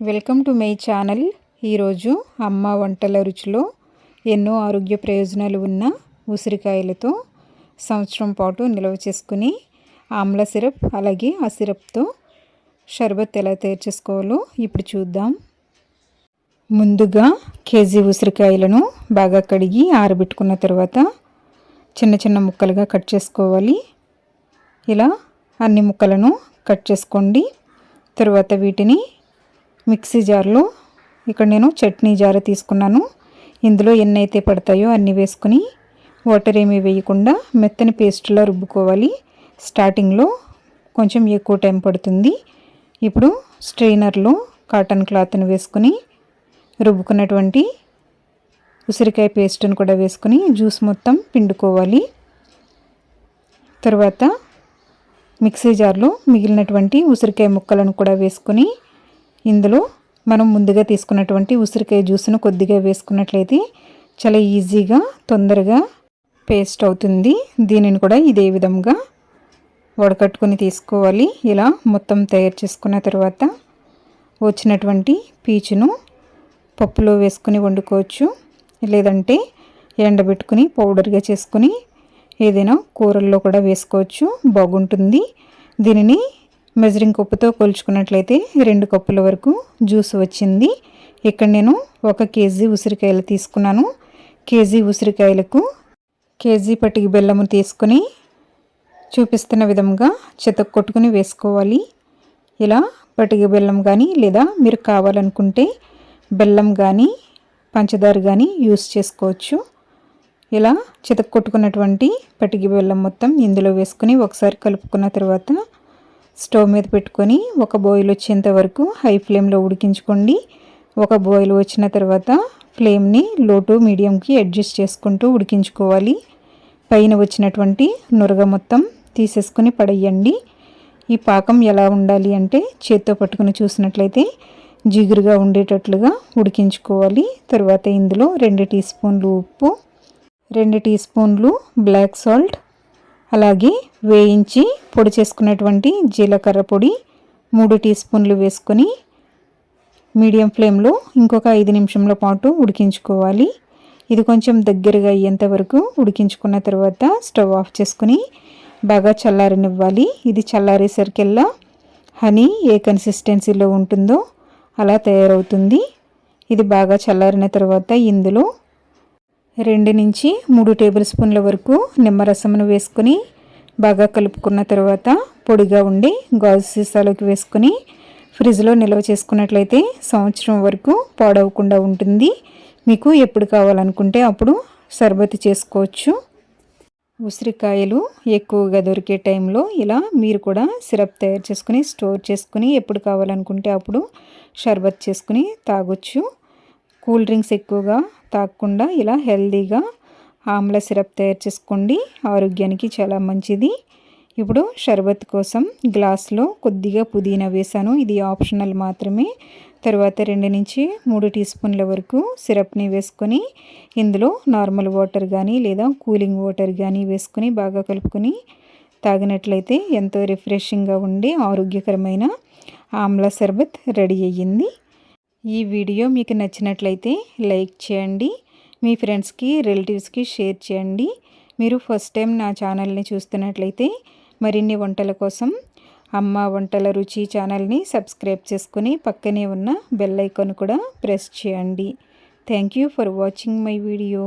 Welcome to my channel. ఈరోజు అమ్మ వంటల రుచిలో ఎన్నో ఆరోగ్య ప్రయోజనాలు ఉన్న ఉసిరికాయలతో సంవత్సరం పాటు నిల్వ చేసుకుని ఆమ్ల సిరప్ అలాగే ఆ సిరప్తో షర్బత్ ఎలా తయారు చేసుకోవాలో ఇప్పుడు చూద్దాం. ముందుగా కేజీ ఉసిరికాయలను బాగా కడిగి ఆరబెట్టుకున్న తర్వాత చిన్న చిన్న ముక్కలుగా కట్ చేసుకోవాలి. ఇలా అన్ని ముక్కలను కట్ చేసుకోండి. తర్వాత వీటిని మిక్సీ జార్లో ఇక్కడ నేను చట్నీ జారు తీసుకున్నాను. ఇందులో ఎన్ని అయితే పడతాయో అన్నీ వేసుకుని వాటర్ ఏమీ వేయకుండా మెత్తని పేస్ట్లో రుబ్బుకోవాలి. స్టార్టింగ్లో కొంచెం ఎక్కువ టైం పడుతుంది. ఇప్పుడు స్ట్రెయినర్లో కాటన్ క్లాత్ని వేసుకుని రుబ్బుకున్నటువంటి ఉసిరికాయ పేస్ట్ని కూడా వేసుకుని జ్యూస్ మొత్తం పిండుకోవాలి. తర్వాత మిక్సీ జార్లో మిగిలినటువంటి ఉసిరికాయ ముక్కలను కూడా వేసుకొని ఇందులో మనం ముందుగా తీసుకున్నటువంటి ఉసిరికాయ జ్యూస్ను కొద్దిగా వేసుకున్నట్లయితే చాలా ఈజీగా తొందరగా పేస్ట్ అవుతుంది. దీనిని కూడా ఇదే విధంగా వడకట్టుకొని తీసుకోవాలి. ఇలా మొత్తం తయారు చేసుకున్న తర్వాత వచ్చినటువంటి పీచును పప్పులో వేసుకుని వండుకోవచ్చు. లేదంటే ఎండబెట్టుకుని పౌడర్గా చేసుకుని ఏదైనా కూరల్లో కూడా వేసుకోవచ్చు. బాగుంటుంది. దీనిని మెజరింగ్ కప్పుతో కొలుచుకున్నట్లయితే రెండు కప్పుల వరకు జ్యూస్ వచ్చింది. ఇక్కడ నేను ఒక కేజీ ఉసిరికాయలు తీసుకున్నాను. కేజీ ఉసిరికాయలకు కేజీ పట్టికి బెల్లము తీసుకుని చూపిస్తున్న విధంగా చెతక్ కొట్టుకుని వేసుకోవాలి. ఇలా పటిక బెల్లం కానీ లేదా మీరు కావాలనుకుంటే బెల్లం కానీ పంచదార కానీ యూస్ చేసుకోవచ్చు. ఇలా చితక్ కొట్టుకున్నటువంటి పటికి బెల్లం మొత్తం ఇందులో వేసుకుని ఒకసారి కలుపుకున్న తర్వాత స్టవ్ మీద పెట్టుకొని ఒక బాయిల్ వచ్చేంత వరకు హై ఫ్లేమ్లో ఉడికించుకోండి. ఒక బాయిల్ వచ్చిన తర్వాత ఫ్లేమ్ని లో టు మీడియంకి అడ్జస్ట్ చేసుకుంటూ ఉడికించుకోవాలి. పైన వచ్చినటువంటి నురగ మొత్తం తీసేసుకుని పడేయండి. ఈ పాకం ఎలా ఉండాలి అంటే చేత్తో పట్టుకుని చూసినట్లయితే జిగురుగా ఉండేటట్లుగా ఉడికించుకోవాలి. తర్వాత ఇందులో రెండు టీ స్పూన్లు ఉప్పు రెండు టీ స్పూన్లు బ్లాక్ సాల్ట్ అలాగే వేయించి పొడి చేసుకున్నటువంటి జీలకర్ర పొడి మూడు టీ స్పూన్లు వేసుకొని మీడియం ఫ్లేమ్లో ఇంకొక ఐదు నిమిషంల పాటు ఉడికించుకోవాలి. ఇది కొంచెం దగ్గరగా అయ్యేంత వరకు ఉడికించుకున్న తర్వాత స్టవ్ ఆఫ్ చేసుకుని బాగా చల్లారనివ్వాలి. ఇది చల్లారేసరికెల్లా హనీ ఏ కన్సిస్టెన్సీలో ఉంటుందో అలా తయారవుతుంది. ఇది బాగా చల్లారిన తర్వాత ఇందులో రెండు నుంచి మూడు టేబుల్ స్పూన్ల వరకు నిమ్మరసమును వేసుకొని బాగా కలుపుకున్న తర్వాత పొడిగా ఉండి గాజు సీసాలోకి వేసుకొని ఫ్రిడ్జ్లో నిల్వ చేసుకున్నట్లయితే సంవత్సరం వరకు పాడవకుండా ఉంటుంది. మీకు ఎప్పుడు కావాలనుకుంటే అప్పుడు సర్బతి చేసుకోవచ్చు. ఉసిరికాయలు ఎక్కువగా దొరికే టైంలో ఇలా మీరు కూడా సిరప్ తయారు చేసుకుని స్టోర్ చేసుకుని ఎప్పుడు కావాలనుకుంటే అప్పుడు షర్బత్ చేసుకుని తాగొచ్చు. కూల్ డ్రింక్స్ ఎక్కువగా తాగకుండా ఇలా హెల్దీగా ఆమ్ల సిరప్ తయారు చేసుకోండి. ఆరోగ్యానికి చాలా మంచిది. ఇప్పుడు షర్బత్ కోసం గ్లాస్లో కొద్దిగా పుదీనా వేసాను ఇది ఆప్షనల్ మాత్రమే. తర్వాత రెండు నుంచి మూడు టీ స్పూన్ల వరకు సిరప్ని వేసుకొని ఇందులో నార్మల్ వాటర్ కానీ లేదా కూలింగ్ వాటర్ కానీ వేసుకొని బాగా కలుపుకొని తాగినట్లయితే ఎంతో రిఫ్రెషింగ్గా ఉండి ఆరోగ్యకరమైన ఆమ్ల షర్బత్ రెడీ అయ్యింది. ఈ వీడియో మీకు నచ్చినట్లయితే లైక్ చేయండి మీ ఫ్రెండ్స్కి రిలేటివ్స్కి షేర్ చేయండి. మీరు ఫస్ట్ టైం నా ఛానల్ని చూస్తున్నట్లయితే మరిన్ని వంటల కోసం అమ్మ వంటల రుచి ఛానల్ని సబ్స్క్రైబ్ చేసుకుని పక్కనే ఉన్న బెల్ ఐకాన్ కూడా ప్రెస్ చేయండి. Thank you for watching my video.